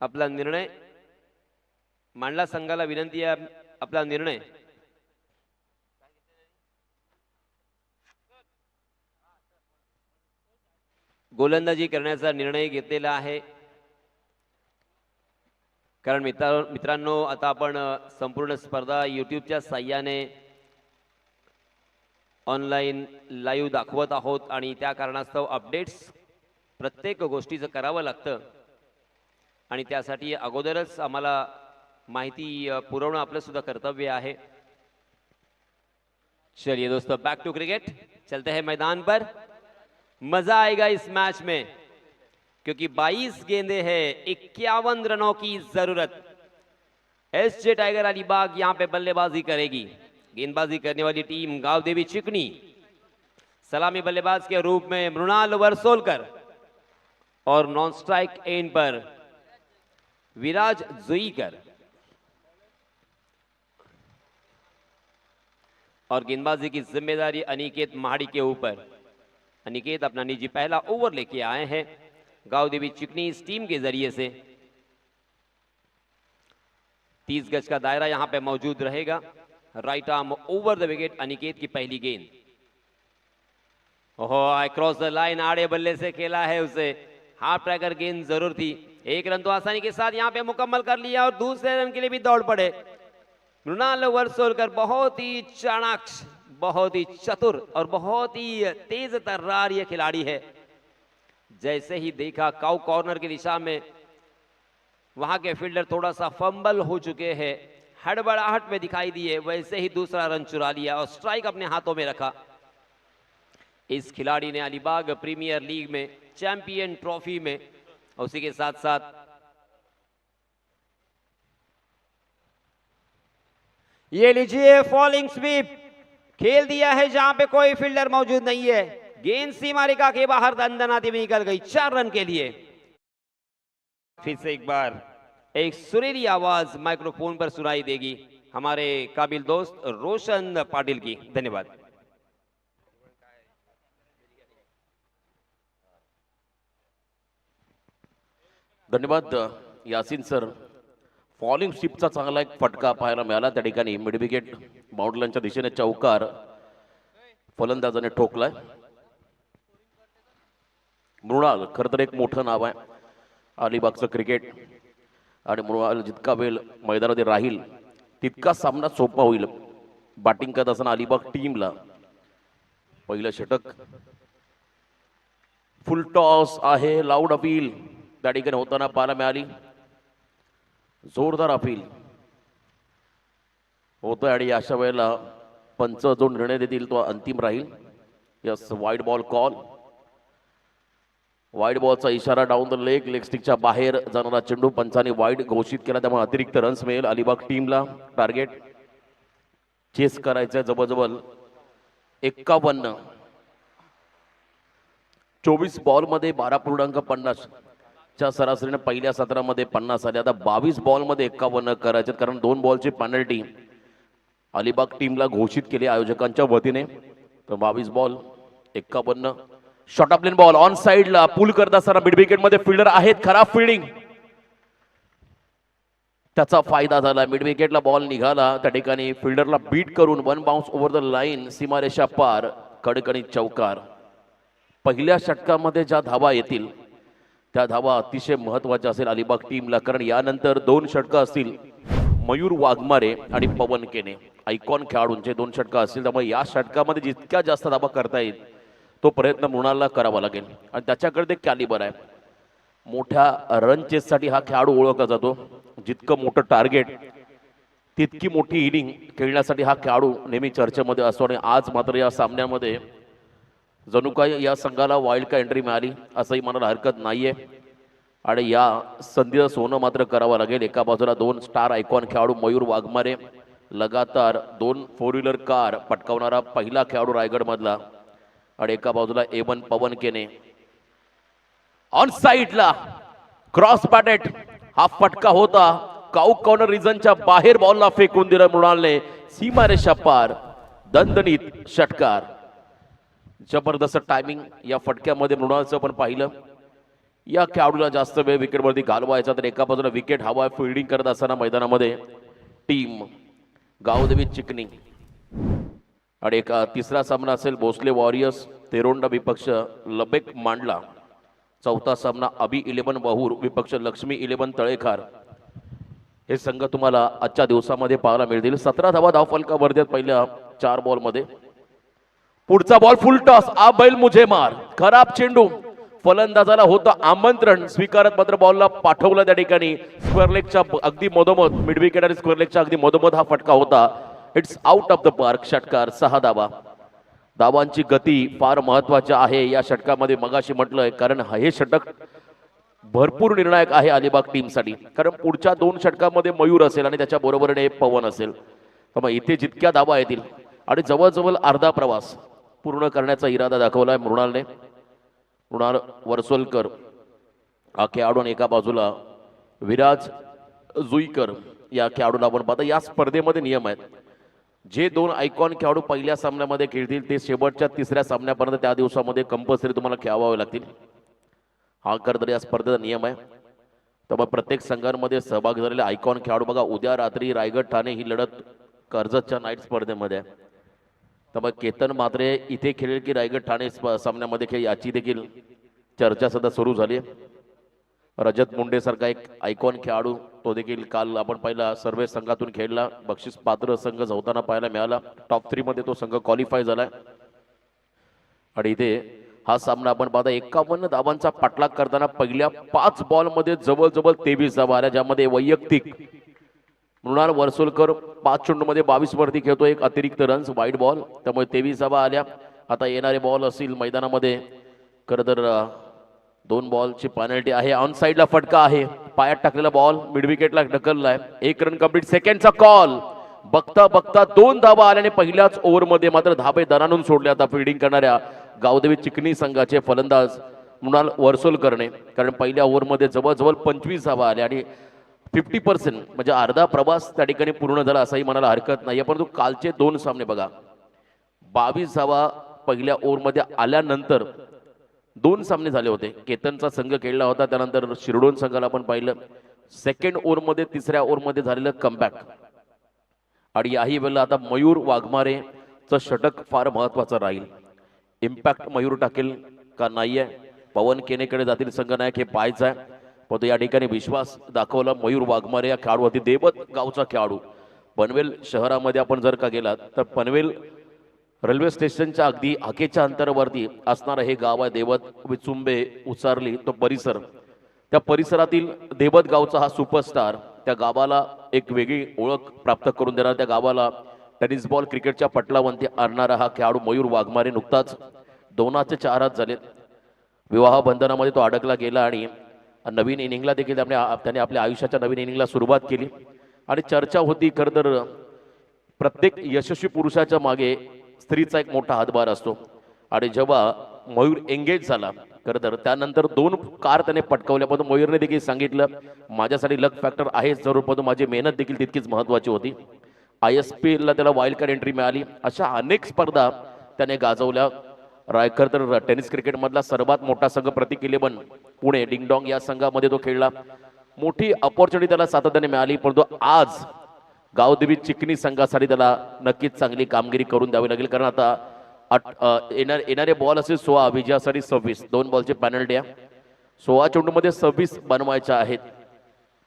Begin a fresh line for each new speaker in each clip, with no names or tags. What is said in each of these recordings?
आपला निर्णय मांडला संघाला विनंती आहे आपला निर्णय. गोलंदाजी करण्याचा निर्णय घेतलेला आहे. कारण मित्र मित्रांनो आता आपण संपूर्ण स्पर्धा यूट्यूबच्या साह्याने ऑनलाईन लाईव्ह दाखवत आहोत आणि त्या कारणास्तव अपडेट्स प्रत्येक गोष्टीचं करावं लागतं. आणि त्यासाठी अगोदरच आम्हाला माहिती पुरवणं आपलं सुद्धा कर्तव्य आहे. चलिए दोस्तों बैक टू क्रिकेट चलते हैं मैदान पर. मज़ा आएगा इस मैच में, क्योंकि 22 गेंदे हैं, इक्यावन रनों की ज़रूरत। एस जे टाइगर अलीबाग यहाँ पे बल्लेबाजी करेगी। गेंदबाजी करने वाली टीम गाँव देवी चिकनी। सलामी बल्लेबाज के रूप में मृणाल वर्सोलकर। और नॉन स्ट्राइक एंड पर विराज जुईकर। और गेंदबाजी की ज़िम्मेदारी अनिकेत महाड़ी के ऊपर। अनिकेत अपना निजी पहला ओवर लेके आए हैं गाँव देवी चिकनी इस टीम के ज़रिए से। तीस गज का दायरा यहाँ पे मौजूद रहेगा। Right arm over the wicket, Aniket की पहली गेंद। ओहो क्रॉस द लाइन, आड़े बल्ले से खेला है उसे। हाफ़ ट्रैकर गेंद ज़रूर थी। एक रन तो आसानी के साथ यहाँ पे मुकम्मल कर लिया और दूसरे रन के लिए भी दौड़ पड़े। मृणाल वर्सोलकर बहुत ही चाणाक्ष, बहुत ही चतुर और बहुत ही तेज तर्रार ये खिलाड़ी है। जैसे ही देखा काउ कॉर्नर की दिशा में, वहाँ के फील्डर थोड़ा सा फंबल हो चुके हैं। हड़बड़ाहट में दिखाई दिए, वैसे ही दूसरा रन चुरा लिया और स्ट्राइक अपने हाथों में रखा। इस खिलाड़ी ने अलीबाग प्रीमियर लीग में, चैंपियन ट्रॉफी में और उसी के साथ साथ ये लीजिए फॉलिंग स्वीप खेल दिया है, जहाँ पे कोई फील्डर मौजूद नहीं है। गेंद सीमा के बाहर दंदनाती में निकल गई, चार रन के लिए। फिर से एक बार, एक सुरीली आवाज़ माइक्रोफोन पर सुनाई देगी हमारे काबिल दोस्त रोशन पाटिल की। धन्यवाद।
धन्यवाद यासिन सर. फॉलिंग शिपचा चांगला एक फटका पाहायला मिळाला. त्या ठिकाणी मिडविकेट बाउंडलांच्या दिशेने चौकार फलंदाजाने ठोकलाय. मृणाल खरं तर एक मोठं नाव आहे. अलिबागचं क्रिकेट आणि मृणाल जितका वेळ मैदानामध्ये राहील तितका सामना सोपा होईल. बॅटिंग करत असताना अलिबाग टीमला पहिलं षटक. फुल टॉस आहे लाऊड अपील त्या ठिकाणी होताना पाहायला मिळाली. जोरदार अपील. होतं आणि अशा वेळेला पंच जो निर्णय देतील तो अंतिम राहील. Yes wide ball call wide बॉलचा इशारा डाऊन द लेग लेग स्टिकच्या बाहेर जाणारा चेंडू पंचाने वाईड घोषित केला. त्यामुळे अतिरिक्त रन्स मिळेल अलिबाग टीमला टार्गेट चेस करायचं जवळजवळ एक्कावन्न. चोवीस बॉलमध्ये बारा पूर्णांक पन्नास. च्या सरासरीने पहिल्या सत्रामध्ये पन्नास आले. आता बावीस बॉलमध्ये एक्कावन्न करायचे कारण दोन बॉलची पेनल्टी अलिबाग टीमला घोषित केली आयोजकांच्या वतीने. तर बावीस बॉल एक्कावन्न. शॉर्ट प्लेन बॉल ऑन साईडला पुल करत असताना मिड विकेटमध्ये फिल्डर आहेत खराब फिल्डिंग त्याचा फायदा झाला. मिड विकेटला बॉल निघाला. त्या ठिकाणी फिल्डरला बीट करून one bounce over the line सीमारेषा पार कडकडीत चौकार. पहिल्या षटकामध्ये ज्या धावा येतील त्या धावा अतिशय महत्त्वाच्या असेल अलिबाग टीमला कारण यानंतर दोन षटकं असतील. मयूर वाघमारे आणि पवन केने. आयकॉन खेळाडूंचे दोन षटकं असतील त्यामुळे या षटकामध्ये जितक्या जास्त धावा करता येईल तो प्रयत्न मृणालला करावा लागेल. आणि त्याच्याकडे ते कॅलिबर आहे. मोठ्या रन चेससाठी हा खेळाडू ओळखला जातो. जितकं मोठं टार्गेट तितकी मोठी इनिंग खेळण्यासाठी हा खेळाडू नेहमी चर्चेमध्ये असतो. आणि आज मात्र या सामन्यामध्ये जणू काय या संघाला वाईल्ड का एंट्री मिळाली असंही म्हणायला हरकत नाही आहे आणि या संधीचं सोनं मात्र करावं लागेल. एका बाजूला दोन स्टार आयकॉन खेळाडू मयूर वाघमारे लगातार दोन फोर व्हीलर कार पटकावणारा पहिला खेळाडू रायगडमधला आणि एका बाजूला एवन पवन केने ऑन साईडला क्रॉस पॅटेट हा फटका होता. काऊ कॉर्नर रिझनच्या बाहेर बॉलला फेकून दिलं मृणालने. सीमारेषा पार. दणदणीत षटकार. जबरदस्त टायमिंग या फटक्यामध्ये मृणालचं पण पाहिलं. या खेळाडूला जास्त वेळ विकेटवरती घालवायचा तर एका बाजूला विकेट हवा आहे फिल्डिंग करत असताना मैदानामध्ये टीम गावदेवी चिकनी. आणि एक तिसरा सामना असेल भोसले वॉरियर्स तेरोंडा विपक्ष लबेक मांडला. चौथा सामना अबी इलेवन वाहूर विपक्ष लक्ष्मी इलेवन तळेखार हे संघ तुम्हाला आजच्या दिवसामध्ये पाहायला मिळतील. सतरा धावा धावफलका वर्ध्यात पहिल्या चार बॉलमध्ये पुढचा बॉल फुल टॉस आ बैल मुझे मार. खराब चेंडू. फलंदाजाला होतं आमंत्रण. स्वीकारत मात्र बॉलला पाठवलं त्या ठिकाणी. स्क्वेअर लेगच्या अगदी मधोमध मिडविकेट आणि स्क्वेअर लेगच्या अगदी मधोमध हा फटका होता. It's out of the park षटकार. सहा धावा. धावांची गती फार महत्वाची आहे. या षटकामध्ये मगाशी म्हटलंय कारण हे षटक भरपूर निर्णायक आहे अलिबाग टीमसाठी कारण पुढच्या दोन षटकामध्ये मयूर असेल आणि त्याच्या बरोबरीने पवन असेल. मग इथे जितक्या धावा येतील आणि जवळजवळ अर्धा प्रवास पूर्ण करण्याचा इरादा दाखवला आहे मृणालने. मृणाल वर्सोलकर हा खेळाडू एका बाजूला विराज जुईकर या खेळाडूला आपण पाहता. या स्पर्धेमध्ये नियम आहेत. जे दोन आयकॉन खेळाडू पहिल्या सामन्यामध्ये खेळतील ते शेवटच्या तिसऱ्या सामन्यापर्यंत त्या दिवसामध्ये कंपल्सरी तुम्हाला खेळावावे लागतील. हा खरं तर या स्पर्धेचा नियम आहे. त्यामुळे प्रत्येक संघांमध्ये सहभाग झालेले आयकॉन खेळाडू बघा उद्या रात्री रायगड ठाणे ही लढत कर्जतच्या नाईट स्पर्धेमध्ये आहे. तर मग केतन मात्रे इथे खेळेल की रायगड ठाणे सामन्यामध्ये खेळ याची देखील चर्चा सध्या सुरू झाली आहे. रजत मुंडेसारखा एक आयकॉन खेळाडू तो देखील काल आपण पाहिला सर्व संघातून खेळला बक्षीस पात्र संघ झवताना पाहायला मिळाला. टॉप थ्रीमध्ये तो संघ क्वालिफाय झालाय. आणि इथे हा सामना आपण पाहता एकावन्न धावांचा पाठलाग करताना पहिल्या पाच बॉलमध्ये जवळजवळ तेवीस धावा आल्या ज्यामध्ये वैयक्तिक मृणाल वर्सोलकर पाच चेंडूमध्ये बावीस वरती खेळतो. एक अतिरिक्त रन्स वाईट बॉल त्यामुळे तेवीस धावा आल्या. आता येणारे बॉल असतील मैदानामध्ये. खरं तर दोन बॉलची पॅनल्टी आहे. ऑन साईडला फटका आहे. पायात टाकलेला बॉल मिड विकेटला ढकललाय. एक रन कंप्लीट सेकंडचा कॉल बघता बघता दोन धावा आल्याने पहिल्याच ओव्हरमध्ये मात्र धाबे दरानून सोडले. आता फिल्डिंग करणाऱ्या गावदेवी चिकनी संघाचे फलंदाज मृणाल वर्सोलकरने. कारण पहिल्या ओव्हरमध्ये जवळजवळ पंचवीस धावा आल्या आणि फिफ्टी पर्सेंट म्हणजे अर्धा प्रवास त्या ठिकाणी पूर्ण झाला असंही म्हणायला हरकत नाही परंतु कालचे दोन सामने बघा. बावीस धावा पहिल्या ओव्हरमध्ये आल्यानंतर दोन सामने झाले होते. केतनचा संघ खेळला होता. त्यानंतर शिरडोन संघाला आपण पाहिलं. सेकंड ओव्हरमध्ये तिसऱ्या ओव्हरमध्ये झालेलं कमबॅक आणि याही वेळेला आता मयूर वाघमारेचं षटक फार महत्वाचं राहील. इम्पॅक्ट मयूर टाकेल का नाही आहे पवन केनेकडे जातील संघनायक हे पाहायचं आहे पण या ठिकाणी विश्वास दाखवला. मयूर वाघमारे या खेळाडूवरती. देवत गावचा खेळाडू. पनवेल शहरामध्ये आपण जर का गेलात तर पनवेल रेल्वे स्टेशनच्या अगदी हाकेच्या अंतरावरती असणारं हे गाव आहे. देवत विचुंबे उचारली. तो परिसर. त्या परिसरातील देवत गावचा हा सुपरस्टार त्या गावाला एक वेगळी ओळख प्राप्त करून देणार. त्या गावाला टेनिस बॉल क्रिकेटच्या पटलावरती आणणारा हा खेळाडू मयूर वाघमारे नुकताच दोनाचे चार हात विवाह बंधनामध्ये तो अडकला गेला आणि नवीन इनिंगला देखील त्याने त्याने आपल्या आयुष्याच्या नवीन इनिंगला सुरुवात केली. आणि चर्चा होती खरं तर प्रत्येक यशस्वी पुरुषाच्या मागे स्त्रीचा एक मोठा हातभार असतो. आणि जेव्हा मयूर एंगेज झाला खरं तर त्यानंतर दोन कार त्याने पटकावल्या. पण मयूरने देखील सांगितलं माझ्यासाठी लक फॅक्टर आहेच जरूर पण माझी मेहनत देखील तितकीच महत्वाची होती. आय एस पी एलला त्याला वाईल्ड कार्ड एंट्री मिळाली. अशा अनेक स्पर्धा त्याने गाजवल्या. रायकर तर टेनिस क्रिकेटमधला सर्वात मोठा संघ प्रतीक इलेव्हन पुणे डिंगडॉंग या संघामध्ये तो खेळला. मोठी अपॉर्च्युनिटी त्याला सातत्याने मिळाली परंतु आज गावदेवी चिकनी संघासाठी त्याला नक्कीच चांगली कामगिरी करून द्यावी लागेल. कारण आता आठ येणार येणारे बॉल असेल सोळा विजयासाठी सव्वीस. दोन बॉलचे पॅनल्टी आहे. सोळा चेंडूमध्ये सव्वीस बनवायच्या आहेत.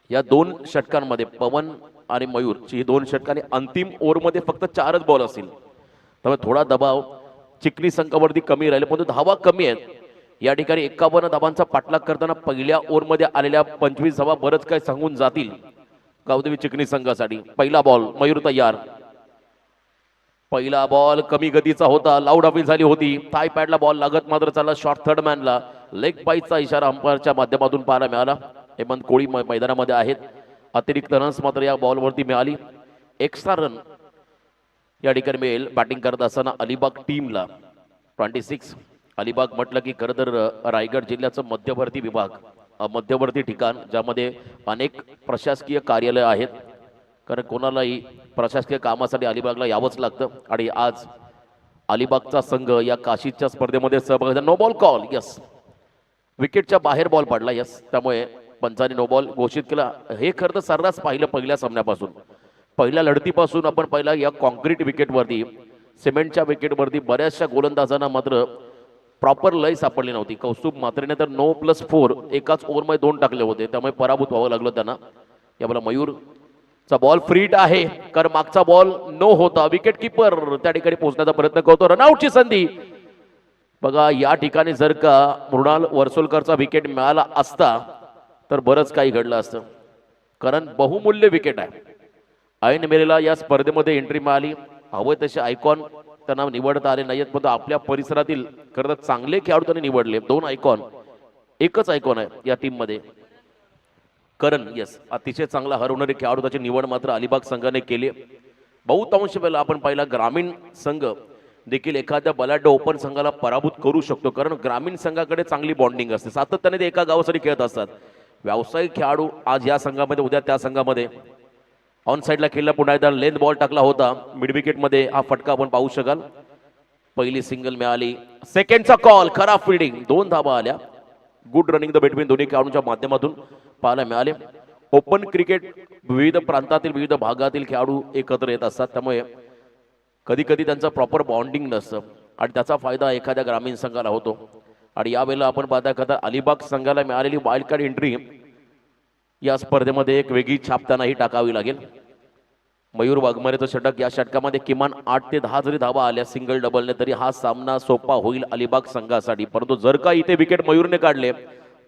या दोन षटकांमध्ये पवन आणि मयूरची ही दोन षटकांनी अंतिम ओव्हरमध्ये फक्त चारच बॉल असतील. त्यामुळे थोडा दबाव चिखली संघावरती कमी राहिले परंतु धावा कमी आहेत. या ठिकाणी एकावन्न धावांचा पाठलाग करताना पहिल्या ओव्हरमध्ये आलेल्या पंचवीस धावा बरंच काय सांगून जातील. गावदेवी चिकणी संघासाठी. पहिला बॉल मयूर तयार. पहिला बॉल कमी गतीचा होता लाऊड अपील झाली होती. थाय पॅडला बॉल लागत मात्र चालला शॉर्ट थर्ड मॅनला लेग पाईचा इशारा अंपायरच्या माध्यमातून पाहायला मिळाला. हेमंत कोळी मै- मैदानामध्ये आहेत. अतिरिक्त रन्स मात्र या बॉलवरती मिळाली. एक्स्ट्रा रन या ठिकाणी मिळेल बॅटिंग करत असताना अलिबाग टीमला ट्वेंटी सिक्स. अलिबाग म्हटलं की खरं तर रायगड जिल्ह्याचं मध्यवर्ती विभाग मध्यवर्ती ठिकाण ज्यामध्ये अनेक प्रशासकीय कार्यालय आहेत. कारण कोणालाही प्रशासकीय कामासाठी अलिबागला यावंच लागतं. आणि आज अलिबागचा संघ या काशीच्या स्पर्धेमध्ये सहभाग नो बॉल कॉल यस विकेटच्या बाहेर बॉल पडला यस त्यामुळे पंचाने नो बॉल घोषित केला. हे खरं तर सर्रास पाहिलं पहिल्या सामन्यापासून. पहिल्या लढतीपासून आपण पहिला या कॉन्क्रीट विकेटवरती सिमेंटच्या विकेटवरती बऱ्याचशा गोलंदाजांना मात्र प्रॉपर लय सापडली नव्हती. कौस्तुभ मात्रेने तर नो प्लस फोर एकाच ओव्हरमध्ये दोन टाकले होते. त्यामुळे पराभूत व्हावं लागलं त्यांना. यामुळे मयूरचा बॉल फ्रीट आहे. कारण मागचा बॉल नो होता. विकेट किपर त्या ठिकाणी पोहोचण्याचा प्रयत्न करतो. रनआउटची संधी. बघा या ठिकाणी जर का मृणाल वर्सोलकरचा विकेट मिळाला असता तर बरंच काही घडलं असतं. कारण बहुमूल्य विकेट आहे. ऐन मेरेला या स्पर्धेमध्ये एंट्री मिळाली. हवे तसे आयकॉन त्यांना निवडता आले नाहीत पण आपल्या परिसरातील खरं तर चांगले खेळाडू त्यांनी निवडले. दोन आयकॉन एकच आयकॉन आहे या टीममध्ये करण येस अतिशय चांगला हरवणारे खेळाडू त्याची निवड मात्र अलिबाग संघाने केली. बहुतांश वेळेला आपण पाहिला ग्रामीण संघ देखील एखाद्या बलाढ्य ओपन संघाला पराभूत करू शकतो. कारण ग्रामीण संघाकडे चांगली बॉन्डिंग असते. सातत्याने ते एका गावासाठी खेळत असतात. व्यावसायिक खेळाडू आज या संघामध्ये उद्या त्या संघामध्ये. ऑन साईडला खेळला पुन्हा एकदा लेंथ बॉल टाकला होता. मिड विकेटमध्ये हा फटका आपण पाहू शकाल. पहिली सिंगल मिळाली. सेकंडचा कॉल खराब फिल्डिंग दोन धाबा आल्या. गुड रनिंग द बिटवीन दोन्ही खेळाडूंच्या माध्यमातून पाहायला मिळाले. ओपन क्रिकेट विविध प्रांतातील विविध भागातील खेळाडू एकत्र येत असतात. त्यामुळे कधी कधी त्यांचं प्रॉपर बॉन्डिंग नसतं. आणि त्याचा फायदा एखाद्या ग्रामीण संघाला होतो. आणि यावेळेला आपण पाहता एखादा अलिबाग संघाला मिळालेली वाईल्ड कार्ड एंट्री या स्पर्धेमध्ये एक वेगळी छाप त्यांनाही टाकावी लागेल. मयूर वाघमारेचं षटक या षटकामध्ये किमान आठ ते दहा जरी धावा आल्या सिंगल डबलने तरी हा सामना सोपा होईल अलिबाग संघासाठी. परंतु जर का इथे विकेट मयूरने काढले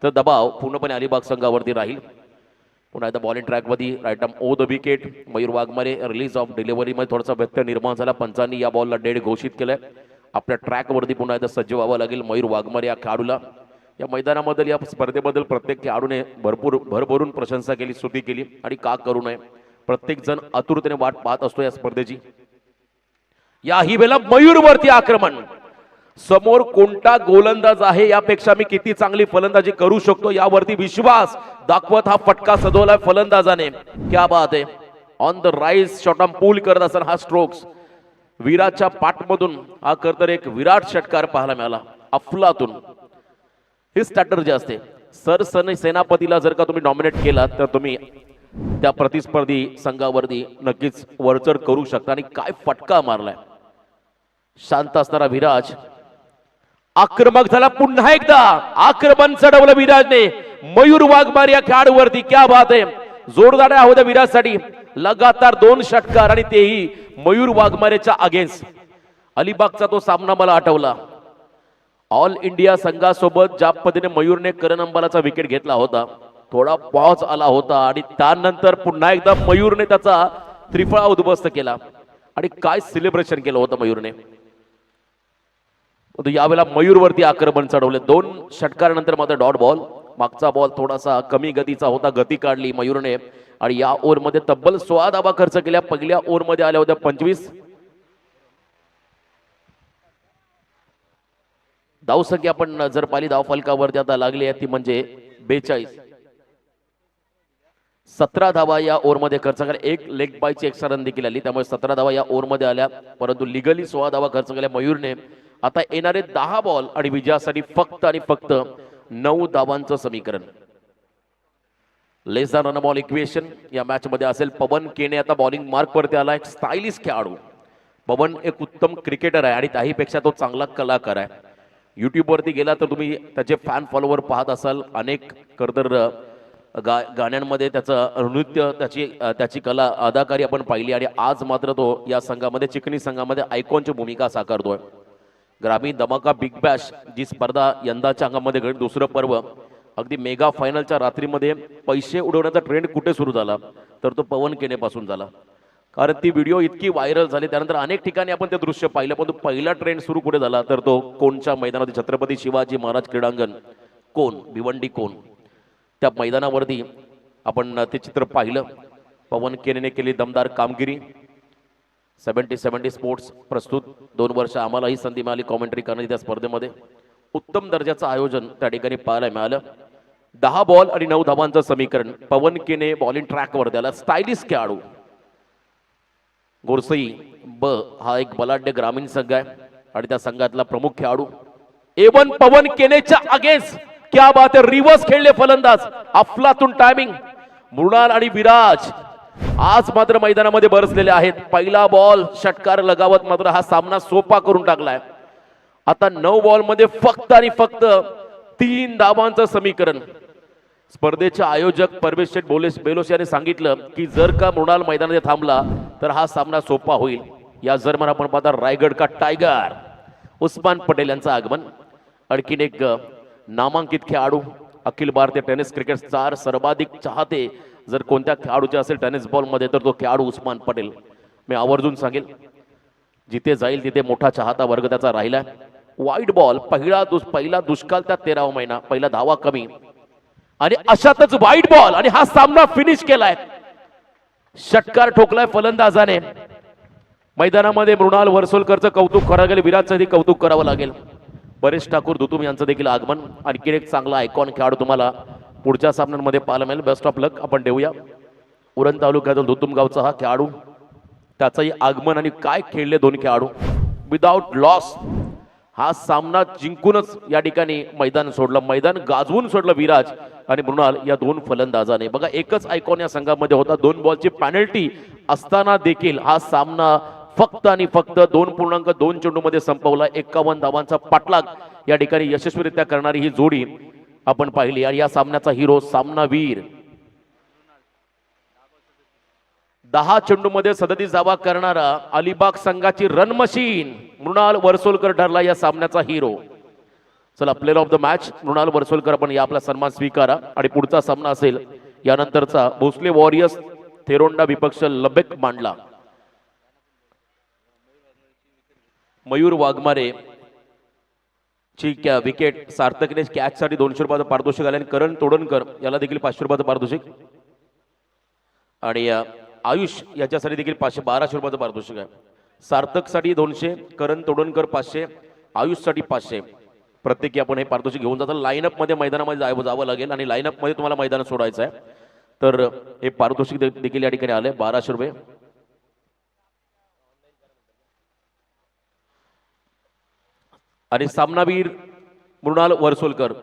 तर दबाव पूर्णपणे अलिबाग संघावरती राहील. पुन्हा एकदा bowling ट्रॅकमध्ये right arm over the wicket Mayur Waghmare release of डिलिव्हरीमध्ये थोडासा व्यत्यय निर्माण झाला. पंचांनी या बॉलला डेड घोषित केलंय. आपल्या ट्रॅकवरती पुन्हा एकदा सज्ज व्हावं लागेल मयूर वाघमारे या खेळाडूला. या मैदानाबद्दल या स्पर्धेबद्दल प्रत्येक खेळाडूने भरपूर भरभरून प्रशंसा केली स्तुती केली आणि का करू नये. प्रत्येक जण आतुरतेने वाट पाहत असतो या स्पर्धेची. याही वेळेला मयूरवरती आक्रमण. समोर कोणता गोलंदाज आहे यापेक्षा मी किती चांगली फलंदाजी करू शकतो यावरती विश्वास दाखवत हा फटका सजवलाय फलंदाजाने. क्या बात आहे. On the rise shot on pull करत असताना हा स्ट्रोक्स विराटच्या पाठमधून हा तर एक विराट षटकार पाहायला मिळाला. अफलातून. ही स्ट्रॅटर्जी असते सर सन सेनापतीला जर का तुम्ही डॉमिनेट केलात तर तुम्ही त्या प्रतिस्पर्धी संघावरती नक्कीच वरचढ करू शकता. आणि काय फटका मारलाय. शांत असणारा विराज. आक्रमक झाला पुन्हा एकदा. आक्रमण चढवलं विराजने. मयूर वाघमार या खेळाडूवरती क्या बात आहे. जोरदार आहे होत्या विराजसाठी. लगातार दोन षटकार आणि तेही मयूर वाघमारेच्या अगेन्स्ट अलिबागचा तो सामना मला आठवला. ऑल इंडिया संघासोबत ज्या पद्धतीने मयूरने करण अंबालाचा विकेट घेतला होता थोडा पॉज आला होता आणि त्यानंतर पुन्हा एकदा मयूरने त्याचा त्रिफळा उद्ध्वस्त केला आणि काय सेलिब्रेशन केलं होतं मयूरने? यावेळेला मयूरवरती आक्रमण चढवले. दोन षटकारानंतर मात्र डॉट बॉल मागचा बॉल थोडासा कमी गतीचा होता गती काढली मयूरने आणि या ओव्हरमध्ये तब्बल सोळा धावा खर्च केल्या. पहिल्या ओव्हरमध्ये आल्या होत्या पंचवीस धावसंख्या आपण जर पाहिली धावफलकावरती आता लागली आहे ती म्हणजे बेचाळीस. सतरा धावा या ओव्हरमध्ये खर्च केल्या एक लेग बायची एक्स्ट्रा रन देखील आली. त्यामुळे सतरा धावा या ओव्हरमध्ये आल्या. परंतु लिगली सोळा धावा खर्च केल्या मयूरने. आता येणारे दहा बॉल आणि विजयासाठी फक्त आणि फक्त नऊ धावांचं समीकरण. लेस रन बॉल इक्वेशन या मॅच मध्ये असेल. पवन केने आता बॉलिंग मार्क वरती आला. एक स्टायलिश खेळाडू. पवन एक उत्तम क्रिकेटर आहे आणि त्याहीपेक्षा तो चांगला कलाकार आहे. युट्यूबवरती गेला तर तुम्ही त्याचे फॅन फॉलोवर पाहत असाल. अनेक करदर गा गाण्यांमध्ये त्याचं नृत्य त्याची त्याची कला अदाकारी आपण पाहिली. आणि आज मात्र तो या संघामध्ये चिकनी संघामध्ये आयकॉनची भूमिका साकारतोय. ग्रामीण धमाका बिग बॅश जी स्पर्धा यंदाच्या अंगामध्ये घडली. दुसरं पर्व अगदी मेगा फायनलच्या रात्रीमध्ये पैसे उडवण्याचा ट्रेंड कुठे सुरू झाला? तर तो पवन केनेपासून झाला. कारण ती व्हिडिओ इतकी व्हायरल झाली त्यानंतर अनेक ठिकाणी आपण ते दृश्य पाहिलं. पण तो पहिला ट्रेंड सुरू कुठे झाला तर तो कोणच्या मैदानात छत्रपती शिवाजी महाराज क्रीडांगण. कोण? भिवंडी कोण? त्या मैदानावरती आपण ते चित्र पाहिलं. पवन केनेने केली दमदार कामगिरी. सेव्हन्टी सेवन्टी स्पोर्ट्स प्रस्तुत. दोन वर्ष आम्हालाही संधी मिळाली कॉमेंट्री करण्याची त्या स्पर्धेमध्ये. उत्तम दर्जाचं आयोजन त्या ठिकाणी पाहायला मिळालं. दहा बॉल आणि नऊ धावांचं समीकरण. पवन केने बॉलिंग ट्रॅकवर त्याला स्टायलिश खेळाडू. गोरसई ब हा एक बलाढ्य ग्रामीण संघ आहे आणि त्या संघातला प्रमुख खेळाडू एवन पवन केनेच्या अगेन्स्ट. क्या बात आहे रिव्हर्स खेळले फलंदाज. अफलातून टायमिंग मृणाल आणि विराज आज मात्र मैदानामध्ये बरसलेले आहेत. पहिला बॉल षटकार लगावत मात्र हा सामना सोपा करून टाकलाय. आता नऊ बॉलमध्ये फक्त आणि फक्त तीन धावांचं समीकरण. स्पर्धेचे आयोजक परमेश शेठ बोलेस बेलोस यांनी सांगितलं की जर का मृणाल मैदानात थांबला तर हा सामना सोपा होईल. या जर्मन आपण पाहता रायगड का टायगर? उस्मान पटेल यांचं आगमन. आणखीन एक नामांकित खेळाडू Akhil Bharatiya tennis cricket star सर्वाधिक चाहते. जर कोणत्या खेळाडूचे असेल टेनिस बॉलमध्ये तर तो खेळाडू उस्मान पटेल. मी आवर्जून सांगेल जिथे जाईल तिथे मोठा चाहता वर्ग त्याचा राहिला वाईट बॉल पहिला दुस पहिला दुष्काळ त्या तेरावा महिना पहिला धावा कमी. आणि अशातच वाईट बॉल आणि हा सामना फिनिश केलाय. षटकार ठोकलाय फलंदाजाने. मैदानामध्ये मृणाल वरसोलकरचं कौतुक करावं लागेल विराटचं देखील कौतुक करावं लागेल. परेश ठाकूर दुतुम यांचं देखील आगमन. आणखी एक चांगला आयकॉन खेळाडू तुम्हाला पुढच्या सामन्यांमध्ये पाहायला मिळेल. बेस्ट ऑफ लक आपण देऊया. उरण तालुक्यातून दुतुम गावचा हा खेळाडू. त्याचंही आगमन आणि काय खेळले दोन खेळाडू. विदाऊट लॉस हा सामना जिंकूनच या ठिकाणी मैदान सोडलं. मैदान गाजवून सोडलं विराज आणि मृणाल या दोन फलंदाजाने. बघा एकच आयकॉन या संघामध्ये होता. दोन बॉलची पॅनल्टी असताना देखील हा सामना फक्त आणि फक्त दोन पूर्णांक दोन चेंडूमध्ये संपवला. एकावन्न धावांचा पाठलाग या ठिकाणी यशस्वीरित्या करणारी ही जोडी आपण पाहिली. आणि या सामन्याचा हिरो सामनावीर. दहा चेंडूमध्ये सदतीस धावा करणारा अलिबाग संघाची रन मशीन मृणाल वरसोलकर ठरला या सामन्याचा हिरो चला player of the match Mrunal Varsolkar आपण या आपला सन्मान स्वीकारा आणि पुढचा सामना असेल यानंतरचा भोसले वॉरियर्स थेरोंडा विपक्ष लबेक मांडला. मयूर वाघमारे ची क्या विकेट सार्थकने कॅचसाठी दोनशे रुपयाचं पारितोषिक आले आणि करण तोडणकर याला देखील पाचशे रुपयाचं पारितोषिक आणि आयुष याच्यासाठी देखील पाचशे बाराशे रुपयाचं पारितोषिक आहे. सार्थकसाठी दोनशे करण तोडणकर पाचशे आयुषसाठी पाचशे. प्रत्येकी आपण हे पारितोषिक घेऊन जातो लाईनअपमध्ये मैदानामध्ये जावं जावं लागेल आणि लाईनअपमध्ये तुम्हाला मैदान सोडायचं आहे. तर हे पारितोषिक दे- देखील या ठिकाणी आले बाराशे रुपये. आणि सामनावीर मृणाल वर्सोलकर.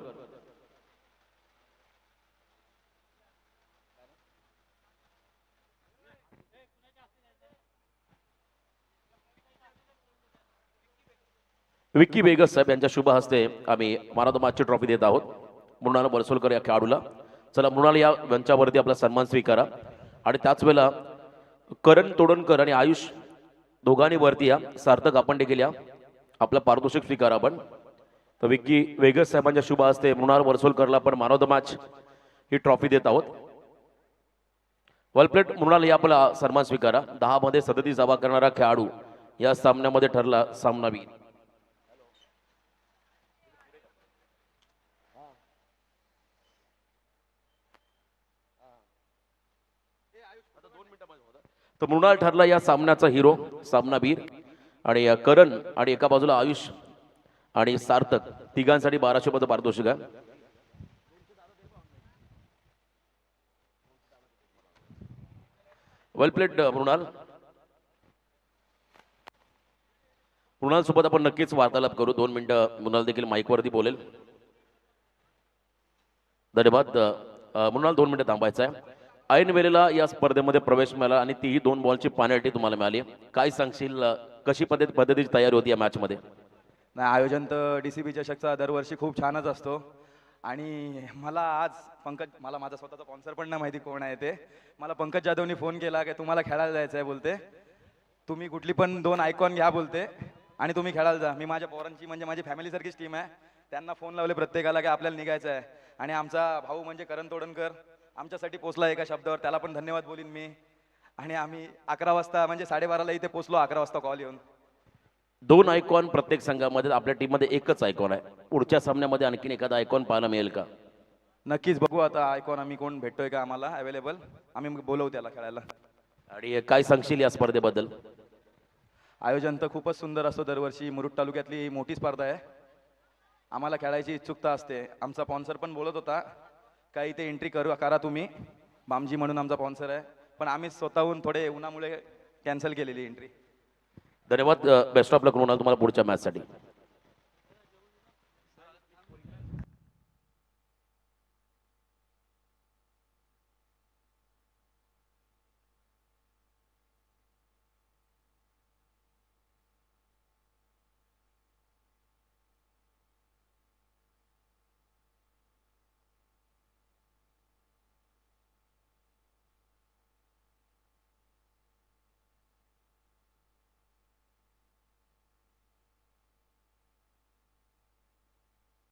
विक्की बेगस साहेब यांच्या शुभ हस्ते आम्ही मानव मॅचची ट्रॉफी देत आहोत. मृणाल वर्सोलकर या खेळाडूला. चला मृणाल या मंचावरती आपला सन्मान स्वीकारा. आणि त्याच वेळेला करण तोडणकर आणि आयुष दोघांनी वरती या. सार्थक आपण देखील या. आपला पारितोषिक स्वीकारा आपण. तर विक्की वेगस साहेबांच्या शुभ हस्ते मृणाल बरसोलकरला आपण मानव द मॅच ही ट्रॉफी देत आहोत. वलप्लेट मृणाल या आपला सन्मान स्वीकारा. दहामध्ये सदती सदतीस करणारा खेळाडू या सामन्यामध्ये ठरला सामनावीर. तर मृणाल ठरला या सामन्याचा हिरो सामनावीर आणि करण आणि एका बाजूला आयुष आणि सार्थक तिघांसाठी बाराशे पद पारितोषिक आहे. वेल प्लेट मृणाल मृणाल. सोबत आपण नक्कीच वार्तालाप करू. दोन मिनिटं मृणाल देखील माईकवरती बोलेल. धन्यवाद मृणाल दोन मिनिटं थांबायचं आहे. ऐन वेळेला या स्पर्धेमध्ये प्रवेश मिळाला आणि तीही दोन बॉलची पानल्टी तुम्हाला मिळाली. काय सांगशील कशी पद्धत पद्धतीची तयारी होती या मॅचमध्ये
नाही आयोजन तर डी सी बी चषकचा दरवर्षी खूप छानच असतो. आणि मला आज पंकज मला माझा स्वतःचा स्पॉन्सर पण नाही माहिती कोण आहे ते. मला पंकज जाधवनी फोन केला की तुम्हाला खेळायला जायचं आहे बोलते. तुम्ही कुठली पण दोन आयकॉन घ्या बोलते. आणि तुम्ही खेळायला जा. मी माझ्या पोरांची म्हणजे माझी फॅमिलीसारखीच टीम आहे. त्यांना फोन लावले प्रत्येकाला की आपल्याला निघायचं आहे. आणि आमचा भाऊ म्हणजे करण तोडणकर. आमच्यासाठी पोचला एका शब्दावर. त्याला पण धन्यवाद बोलीन मी. आणि आम्ही अकरा वाजता म्हणजे साडेबाराला इथे पोचलो अकरा वाजता कॉल येऊन.
दोन आयकॉन प्रत्येक संघामध्ये आपल्या टीममध्ये एकच आयकॉन आहे. पुढच्या सामन्यामध्ये आणखीन एखादा आयकॉन पाहायला मिळेल का?
नक्कीच बघू आता आयकॉन आम्ही कोण भेटतोय का आम्हाला अवेलेबल आम्ही मग बोलवू त्याला खेळायला.
आणि काय सांगशील या स्पर्धेबद्दल?
आयोजन तर खूपच सुंदर असतो दरवर्षी. मुरुड तालुक्यातली मोठी स्पर्धा आहे. आम्हाला खेळायची उत्सुकता असते. आमचा स्पॉन्सर पण बोलत होता. काही इथे एंट्री करू करा तुम्ही. बामजी म्हणून आमचा स्पॉन्सर आहे. पण आम्ही स्वतःहून थोडे उन्हामुळे कॅन्सल केलेली एंट्री
धन्यवाद बेस्ट ऑफ लक मृणाल तुम्हाला पुढच्या मॅचसाठी